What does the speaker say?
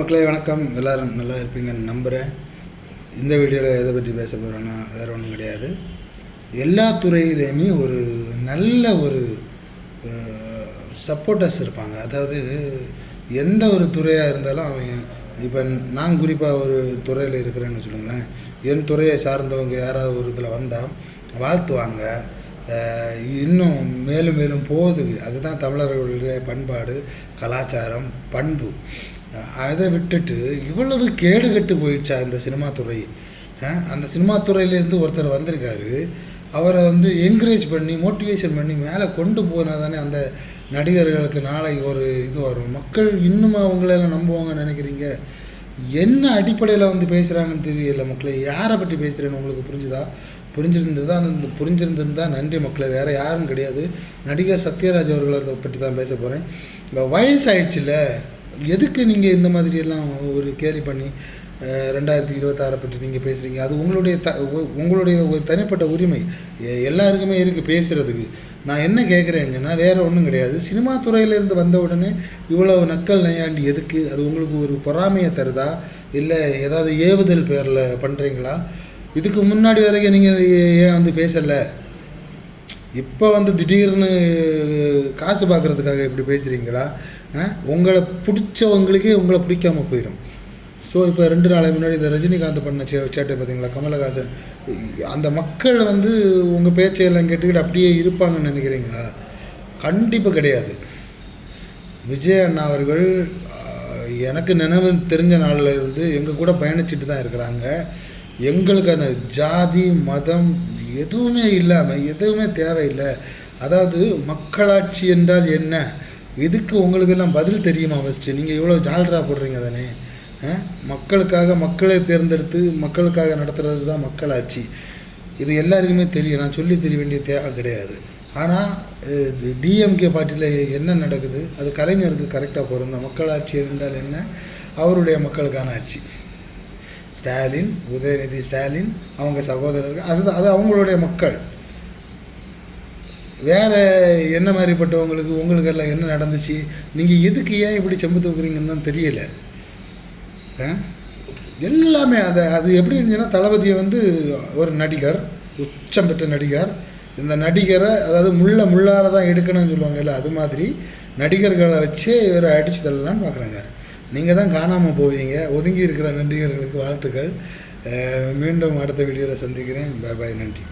மக்களே வணக்கம். எல்லோரும் நல்லா இருப்பீங்கன்னு நம்புகிறேன் இந்த வீடியோவில் எதை பற்றி பேச போகிறோன்னா வேறு ஒன்றும் கிடையாது. எல்லா துறையிலையுமே ஒரு நல்ல ஒரு சப்போர்ட்டர்ஸ் இருப்பாங்க. அதாவது எந்த ஒரு துறையாக இருந்தாலும் அவங்க இப்போ நான் குறிப்பாக ஒரு துறையில் இருக்கிறேன்னு வச்சுக்கோங்களேன். என் துறையை சார்ந்தவங்க யாராவது ஒரு இதில் வந்தால் வாழ்த்துவாங்க. இன்னும் மேலும் மேலும் போகுது. அதுதான் தமிழர்களுடைய பண்பாடு கலாச்சாரம் பண்பு. அதை விட்டுட்டு இவ்வளவு கேடு கெட்டு போயிடுச்சா இந்த சினிமா துறை? அந்த சினிமா துறையிலேருந்து ஒருத்தர் வந்திருக்காரு. அவரை வந்து என்கரேஜ் பண்ணி மோட்டிவேஷன் பண்ணி மேலே கொண்டு போனால் தானே அந்த நடிகர்களுக்கு நாளை ஒரு இது வரும். மக்கள் இன்னும் அவங்களெல்லாம் நம்புவாங்கன்னு நினைக்கிறீங்க? என்ன அடிப்படையில் வந்து பேசுகிறாங்கன்னு தெரியல மக்களை. யாரை பற்றி பேசுகிறேன்னு உங்களுக்கு புரிஞ்சுதா? புரிஞ்சிருந்ததா? அந்த புரிஞ்சிருந்திருந்தா நன்றி மக்களை. வேறு யாரும் கிடையாது. நடிகர் சத்யராஜ் அவர்களை பற்றி தான் பேச போகிறேன் இப்போ வயசாயிடுச்சுல. எதுக்கு நீங்கள் இந்த மாதிரியெல்லாம் ஒரு கேலி பண்ணி ரெண்டாயிரத்தி இருபத்தாறை பற்றி நீங்கள் பேசுகிறீங்க அது உங்களுடைய த உ- உங்களுடைய ஒரு தனிப்பட்ட உரிமை. எல்லாருக்குமே இருக்குது பேசுகிறதுக்கு நான் என்ன கேட்குறேங்கன்னா வேறு ஒன்றும் கிடையாது. சினிமா துறையிலேருந்து வந்த உடனே இவ்வளவு நக்கல் நையாண்டி எதுக்கு? அது உங்களுக்கு ஒரு பொறாமையை தருதா? இல்லை ஏதாவது ஏவுதல் பேரில் பண்ணுறீங்களா இதுக்கு முன்னாடி வரைக்கும் நீங்கள் ஏன் வந்து பேசலை? இப்போ வந்து திடீர்னு காசு பார்க்குறதுக்காக இப்படி பேசுகிறீங்களா உங்களை பிடிச்சவங்களுக்கே உங்களை பிடிக்காம போயிடும் ஸோ இப்போ ரெண்டு நாளைக்கு முன்னாடி இந்த ரஜினிகாந்த் பண்ண சே சேட்டை பார்த்தீங்களா கமலஹாசன். அந்த மக்கள் வந்து உங்கள் பேச்சையெல்லாம் கேட்டுக்கிட்டு அப்படியே இருப்பாங்கன்னு நினைக்கிறீங்களா? கண்டிப்பாக கிடையாது. விஜய் அண்ணா அவர்கள் எனக்கு நினைவு தெரிஞ்ச நாளில் இருந்து எங்கள் கூட பயணிச்சுட்டு தான் இருக்கிறாங்க. எங்களுக்கான ஜாதி மதம் எதுவுமே இல்லாமல் எதுவுமே தேவையில்லை. அதாவது மக்களாட்சி என்றால் என்ன? இதுக்கு உங்களுக்கெல்லாம் பதில் தெரியுமா ஃபஸ்ட்டு நீங்கள் இவ்வளோ ஜால்ரா போடுறீங்க தானே? மக்களுக்காக மக்களை தேர்ந்தெடுத்து மக்களுக்காக நடத்துறது தான் மக்களாட்சி. இது எல்லாருக்குமே தெரியும். நான் சொல்லி தெரிய வேண்டிய தேவை கிடையாது. ஆனால் டிஎம்கே பார்ட்டியில் என்ன நடக்குது? அது கலைஞருக்கு கரெக்டாக பொருந்தோம். மக்களாட்சி என்றால் என்ன? அவருடைய மக்களுக்கான ஆட்சி. ஸ்டாலின் உதயநிதி ஸ்டாலின் அவங்க சகோதரர்கள் அதுதான் அது அவங்களுடைய மக்கள். வேறு என்ன மாதிரிப்பட்டவங்களுக்கு உங்களுக்கெல்லாம் என்ன நடந்துச்சு? நீங்கள் எதுக்கு ஏன் இப்படி செம்பு தூக்குறீங்கன்னு தான் தெரியல. ஆ? எல்லாமே அதை அது எப்படி இருந்துச்சுன்னா தளபதியை வந்து ஒரு நடிகர் உச்சம் பெற்ற நடிகர் இந்த நடிகரை அதாவது முள்ள முள்ளார தான் எடுக்கணும்னு சொல்லுவாங்கல்ல அது மாதிரி நடிகர்களை வச்சே இவரை அடிச்சு தள்ளலான்னு பார்க்குறாங்க நீங்கள் தான் காணாமல் போவீங்க. ஒதுங்கி இருக்கிற நடிகர்களுக்கு வாழ்த்துக்கள். மீண்டும் அடுத்த வீடியோவில் சந்திக்கிறேன். பாய் பாய் நன்றி.